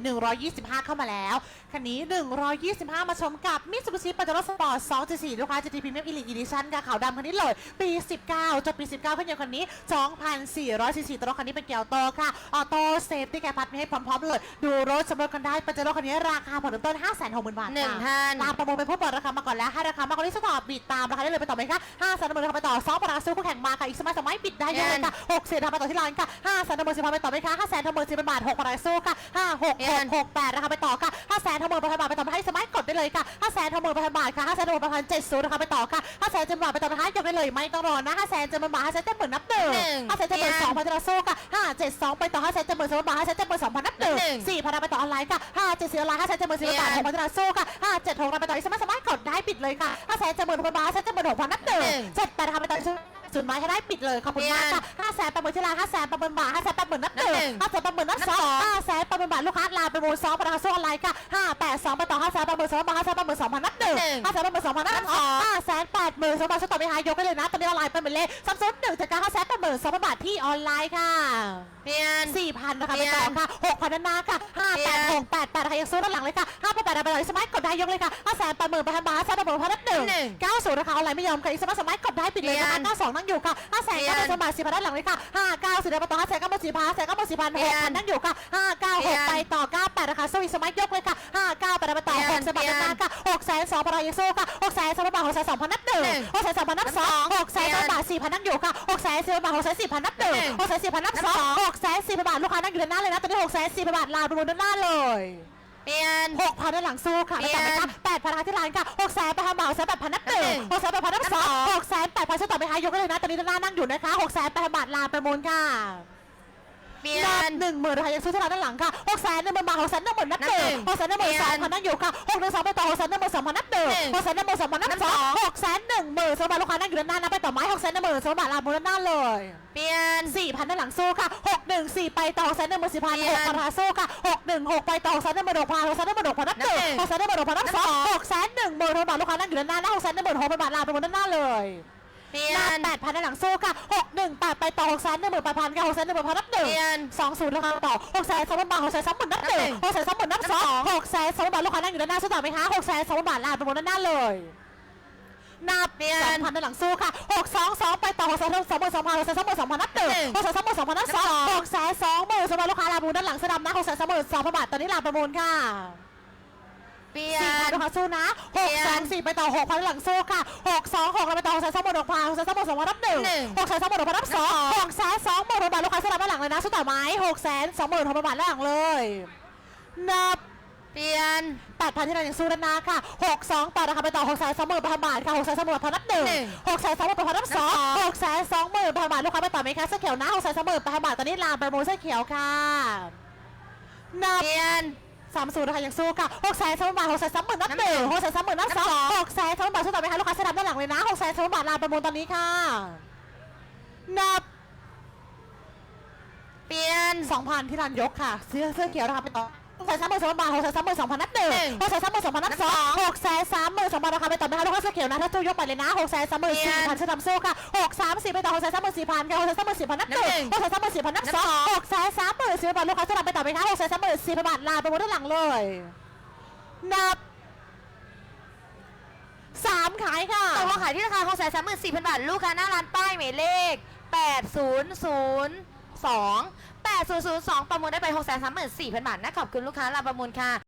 125 เข้ามาแล้ว คันนี้ 125 มาชมกับ Mitsubishi Pajero Sport 2.4 ลูกค้า GT Premium Elite Edition ค่ะขาวดำคันนี้เลย ปี 19 จบปี 19ขึ้นยนต์คันนี้ 2,400ซีซีตัวรถคันนี้เป็นเกียวโตค่ะ ออโต้เซฟตี้แกพัดมีให้พร้อมๆเลย ดูรถสำรวจกันได้ปาเจโร่คันนี้ราคาผ่อนเริ่มต้น 560,000 บาทหนึ่งค่ะท่านตามประมูลไปผู้เปิดราคามาก่อนแล้วให้ราคามากกว่านี้สตอบิดตามราคาได้เลยไปต่อไหมคะห้าแสนหมื่นราคาไปต่อสองปราซื้อคู่แข่งมาค่ะอีกสมัยสมัยบิดได้เยอะเลยค่ะหกเศษทำไปต่อที่ร้านค่ะห้าแสนหมื่นสิบพันไปต่อไหมคะห้าแสนหมื่นสิบพันบาทหกปราสู้ค่ะห้าหกหกหกแปดราคาไปต่อค่ะห้าแสนหมื่นพันบาทไปต่อให้สมัยกดได้เลยค่ะห้าแสนหมื่นพันบาทค่ะห้าแสนหมื่นพันเจ็ดศูนย์ราคาไปต่อค่ะห้าแสนเจ็ดบาทไปต่อไหมคะยกได้เลยไม่ต้องรอนะห้าแสนเจ็ดบาทห้าแสนเจ็ดหมื่นนับหนึ่งห้าแสนเจ็ดหมื่นสองพันจะสู้ค่ะห้าเจ็ดสองไปต่อห้าแสนเจ็ดหมื่นสองบาทห้าแสนเจ็ดหมื่นสองพันนับหนึ่งสี่พันไปต่อออนไลน์ค่ะห้าเจ็ดสี่ออนไลน์ห้าแสนเจ็ดหมื่นสี่บาทหกพันจะสู้ค่ะห้าเจ็ดหกราคาไปต่ออีกสมัยสมัยกดได้ปิดเลยค่ะห้าแสนเจ็ดหมื่นพันบาทห้าแสนเจ็ดหมื่นหกพันนับหนึ่งเจ็ดแปดทำไปต่อ จุดหมายให้ได้ปิดเลยขอบคุณมากค่ะห้าแสนแปดหมื่นที่ร้านห้าแสนแปดหมื่นบาทห้าแสนแปดหมื่นนับหนึ่งห้าแสนแปดหมื่นนับสองห้าแสนแปดหมื่นบาทลูกค้าลาไปโมนสองประธานโซ่ออนไลน์ค่ะห้าแปดสองไปต่อห้าแสนแปดหมื่นสองบาทห้าแสนแปดหมื่นสองพันนับหนึ่งห้าแสนแปดหมื่นสองพันนับสองห้าแสนแปดหมื่นสองบาทช่วยต่อไปหายกได้เลยนะตอนนี้ออนไลน์เป็นเหมือนเลขซัมซุงหนึ่งจากการห้าแสนแปดหมื่นสองพันบาทที่ออนไลน์ค่ะเปลี่ยนสี่พันนะคะไปต่อค่ะหกพันด้านหน้าค่ะห้าแปดหกแปดแปดค่ะยังซื้อด้านหลังเลยค่ะห้าแปดแปดไปต่อสมัยกดได้ยกเลยค่ะห้าแสนแปดหมื่นแปดพันบาทห้าแสนแปดหมื่นพันนับหนึ่งหนึ่งเก้าศูนย์นะคะออนไลน์ไม่ยอมค่ะอีกสมัยสมัยกดได้ปิดเลยนะคะเรียนเก้าสองนั่งอยู่ค่ะห้าแสนเก้าหมื่นสมัครสี่พันด้านหลังเลยค่ะห้าเก้าสิบได้ไปต่อห้าแสนเก้าหมื่นสี่พันห้าแสนเก้าหมื่นสี่พันหเรีกยนพันนั่งอยู่ค่ะห้าเก้าหกเรียนไปต่อเก้าแปดนะคะสู้อีกสมัยยกเลยค่ะห้าเก้าไปได้ไปต่อเรียนหกสมัครด้านหน้าค่ะหกแสนสองพันยังสู้ค่ะหกแสนสองพันบาทหกแสนสองพันนับหนึ่งหนึ่งหกแสนสองพันนับสองหกแสนสองบาทสี่พันนั่งอยู่ค่ะหกแสนสี่พันบาทหกแสนสี่พันนับหนึ่งหนึ่งหกแสนสี่พันนับสองหกแสนสี่พันบาทลูกค้านั่งอยู่ด้านหน้าเลยนะตอนนี้หกแสนสี่พันบาทลาไปบนด้านหน้าเลย เปลี่ยน หกพันด้านหลังสู้ค่ะเปลี่แล้วยนต่อไปค่ะแปดพันที่ร้านค่ะหกแสนแปดพันบาทหกแสนแปดพันนับหนึ่งหนึ่งหกแสนแปดพันนับสองหกแสนแปดพันช่วยต่อไปค่ะยกได้เลยนะตอนนี้ด้านหน้านั่งอยู่นะคะหกแสนแปดพันบาทลาประมูลค่ะ เปลี่ยนับนหนึ่งหมื่นนะคะยังซื้อที่ร้านด้านหลังค่ะหกแสนหนึ่งหมื่นบาทหกแสนหนึ่งหมื่นนับหนึ่งนับหนึ่งหกแสนหนึ่งหมื่นสองพันนั่งอยู่ค่ะหกหนึ่งสองไปต่อหกแสนหนึ่งหมื่นสองพันนับหนึ่งหนึ่งหกแสนหนึ่งหมื่นสองพันนับสองหกแสนหนึ่งหมื่นสองบาทลูกค้านั่งอยู่ด้านหน้านะไปต่อไม้หกแสนหนึ่งหมื่นสองบาทลาประมูลด้านหน้าเลยเปลี่ยนสี่พันด้านหลังสู้ค่ะหกหนึ่งสี่ไปต่อหกแสนหนึ่งหมื่นสี่พันเปลี่หยกนพันหาสู้ค่ะหกหนึ่งหกไปต่อหกแสนหนึ่งหมื่นหกพันหกแสนหนึ่งหมื่นหกพันนับหนึ่งนับหนึ่งหกแสนหนึ่งหมื่นหกพันนับสองหกแสนหนึ่งหมื่นหกบาทลูกค้านั่งอยู่ด้านหน้านะหกแสนหนึ่งหมื่นหกพันบาทลาไปบนด้านหน้าเลย เปลี่ยหน้านแปดพันด้านหลังสู้ค่ะหกหนึ่งแปดไปต่อหกแสนหนึ่งหมื่นแปดพันกับหกแสนหนึ่งหมื่นพันนับหนึ่งเปลี่ยน สองศูนย์ราคาต่อหกแสนสองพันบาทหกแสนสองหมื่นนับหนึ่งหกแสนสองหมื่นนับสองหกแสนสองพันบาทลูกค้านั่งอยู่ด้านหน้าสู้ต่อไหมคะหกแสนสองพันบาทลาไปบนด้านหน้าเลยนับเปลี่ยสอนงพันด้านหลังสู้ค่ะหกสองสองไปต่อหกแสนสองหมื่นสองพันหกแสนสองหมื่นสองพันนับหนึ่งหนึ่งหกแสนสองหมื่นสองพันนับสองหกแสนสองหมื่นสองพันลูกค้าลาประมูลด้านหลังเสอดำนะหกแสนสองหมื่นสองพันบาทตอนนี้ลาประมูลค่ะ เปลี่ยสี่พันนลูกค้าสู้นะหกสองสี่ไปต่อหกพันด้านหลังสู้ค่ะหกสองหกเราไปต่อหกแสนสองหมื่นหกพันหกแสนสองหมื่นสองพันนับหนึ่งหนึ่งหกแสนสองหมื่นหกพันนับสองหกแสนสองหมื่นหกบาทลูกค้าสลับด้านหลังเลยนะสู้ต่อไหมหกแสนสองหมื่นหกพันบาทด้านหลังเลยนับ เปลี่ยน แปดพันที่เรายังสู้ด้านหน้าค่ะหกสองแปดราคาไปต่อหกแสนสองหมื่นพันบาทค่ะหกแสนสองหมื่นพันนับหนึ่งหนึ่งหกแสนสองหมื่นพันนับสองนับสองหกแสนสองหมื่นพันบาทลูกค้าไปต่อไหมคะเสื้อเขียวนะหกแสนสองหมื่นพันบาทตอนนี้ลาประมูลเสื้อเขียวค่ะนับ เปลี่ยน สามศูนย์นะคะยังสู้ค่ะหกแสนสองหมื่นบาทหกแสนสามหมื่นนับหนึ่งหกแสนสามหมื่นนับสองหกแสนสองหมื่นบาทสู้ต่อไหมคะลูกค้าเสื้อดำด้านหลังเลยนะหกแสนสองหมื่นบาทลาประมูลตอนนี้ค่ะ นับ เปลี่ยน สองพันที่ร้านยกค่ะ เสื้อเสื้อเขียวนะคะไปต่อห กแสนสามหมื่นสองพันบาทหกแสนสามหมื่นสองพันนับหนึ่งหนึ่งหกแสนสามหมื่นสองพันนับสองหกแสนสามหมื่นสองพันราคาไปต่อไหมคะลูกค้าเสื้อเขียวนะถ้าสู้ยกไปเลยนะหกแสนสามหมื่นสี่พันเสื้อดำสู้ค่ะหกสามสี่ไปต่อหกแสนสามหมื่นสี่พันค่ะหกแสนสามหมื่นสี่พันนับหนึ่งหกแสนสามหมื่นสี่พันนับสองหกแสนสามหมื่นสี่พันลูกค้าเสื้อดำไปต่อไหมคะหกแสนสามหมื่นสี่พันบาทลาไปหมดด้านหลังเลยนับสามขายค่ะตกลงขายที่ราคา6 3 4 0 0 0บาทลูกค้าหน้าร้านป้ายหมายเลข8002 8002 ประมูลได้ไป 6 3 4 0 0 0 บาทนะขอบคุณลูกค้าลาประมูลค่ะ